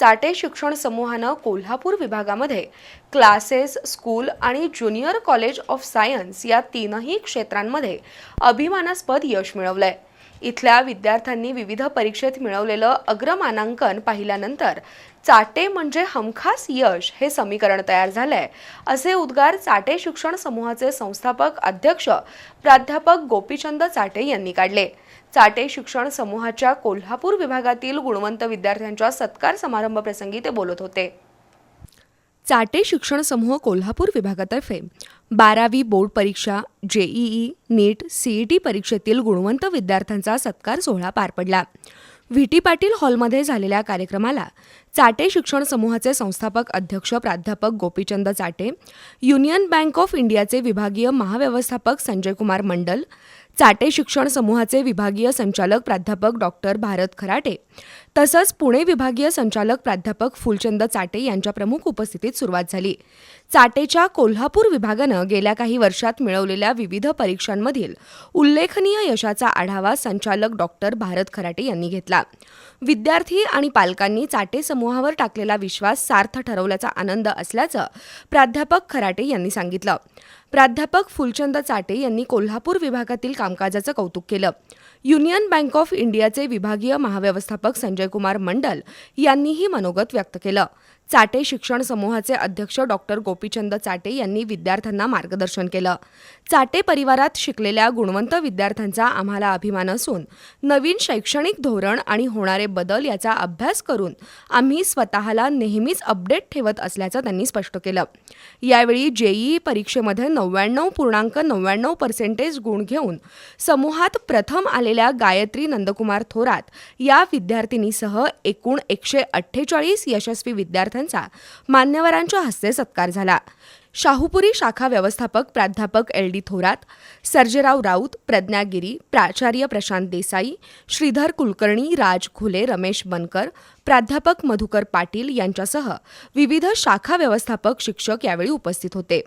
चाटे शिक्षण समूहानं कोल्हापूर विभागामध्ये क्लासेस स्कूल आणि ज्युनियर कॉलेज ऑफ सायन्स या तीनही क्षेत्रांमध्ये अभिमानास्पद यश मिळवलंय. इथल्या विद्यार्थ्यांनी विविध परीक्षेत मिळवलेलं अग्रमानांकन पाहिल्यानंतर चाटे म्हणजे हमखास यश हे समीकरण तयार झालंय असे उद्गार चाटे शिक्षण समूहाचे संस्थापक अध्यक्ष प्राध्यापक गोपीचंद चाटे यांनी काढले. चाटे शिक्षण समूहाच्या कोल्हापूर विभागातील गुणवंत विद्यार्थ्यांच्या सत्कार समारंभ प्रसंगी ते बोलत होते. चाटे शिक्षण समूह कोल्हापूर विभागातर्फे. बारावी बोर्ड परीक्षा जेईई नीट सीईटी परीक्षेतील गुणवंत विद्यार्थ्यांचा सत्कार सोहळा पार पडला. व्ही टी पाटील हॉलमध्ये झालेल्या कार्यक्रमाला चाटे शिक्षण समूहाचे संस्थापक अध्यक्ष प्राध्यापक Gopichand Chate union bank of इंडियाचे विभागीय महाव्यवस्थापक संजय कुमार मंडल चाटे शिक्षण समूहाचे विभागीय संचालक प्राध्यापक डॉक्टर भारत खराटे तसंच पुणे विभागीय संचालक प्राध्यापक फुलचंद चाटे यांच्या प्रमुख उपस्थितीत सुरुवात झाली. चाटेच्या कोल्हापूर विभागानं गेल्या काही वर्षात मिळवलेल्या विविध परीक्षांमधील उल्लेखनीय यशाचा आढावा संचालक डॉक्टर भारत खराटे यांनी घेतला. विद्यार्थी आणि पालकांनी चाटे समूहावर टाकलेला विश्वास सार्थ ठरवल्याचा आनंद असल्याचं प्राध्यापक खराटे यांनी सांगितलं. प्राध्यापक फुलचंद चाटे यांनी कोल्हापूर विभागातील कामकाजाचं कौतुक केलं. युनियन बँक ऑफ इंडियाचे विभागीय महाव्यवस्थापक संजय कुमार मंडल यांनीही मनोगत व्यक्त केलं. चाटे शिक्षण समूहाचे अध्यक्ष डॉक्टर गोपीचंद चाटे यांनी विद्यार्थ्यांना मार्गदर्शन केलं. चाटे परिवारात शिकलेल्या गुणवंत विद्यार्थ्यांचा आम्हाला अभिमान असून नवीन शैक्षणिक धोरण आणि होणारे बदल याचा अभ्यास करून आम्ही स्वतःला नेहमीच अपडेट ठेवत असल्याचं त्यांनी स्पष्ट केलं. यावेळी जेईई परीक्षेमध्ये नव्याण्णव पूर्णांक नव्याण्णव पर्सेंटेज गुण घेऊन समूहात प्रथम आलेल्या गायत्री नंदकुमार थोरात या विद्यार्थिनीसह एकूण एकशे अठ्ठेचाळीस यशस्वी विद्यार्थ्यांचा मान्यवरांच्या हस्ते सत्कार झाला. शाहूपुरी शाखा व्यवस्थापक प्राध्यापक एल डी थोरात सर्जेराव राऊत प्रज्ञागिरी प्राचार्य प्रशांत देसाई श्रीधर कुलकर्णी राज खुले रमेश बनकर प्राध्यापक मधुकर पाटील यांच्यासह विविध शाखा व्यवस्थापक शिक्षक यावेळी उपस्थित होते.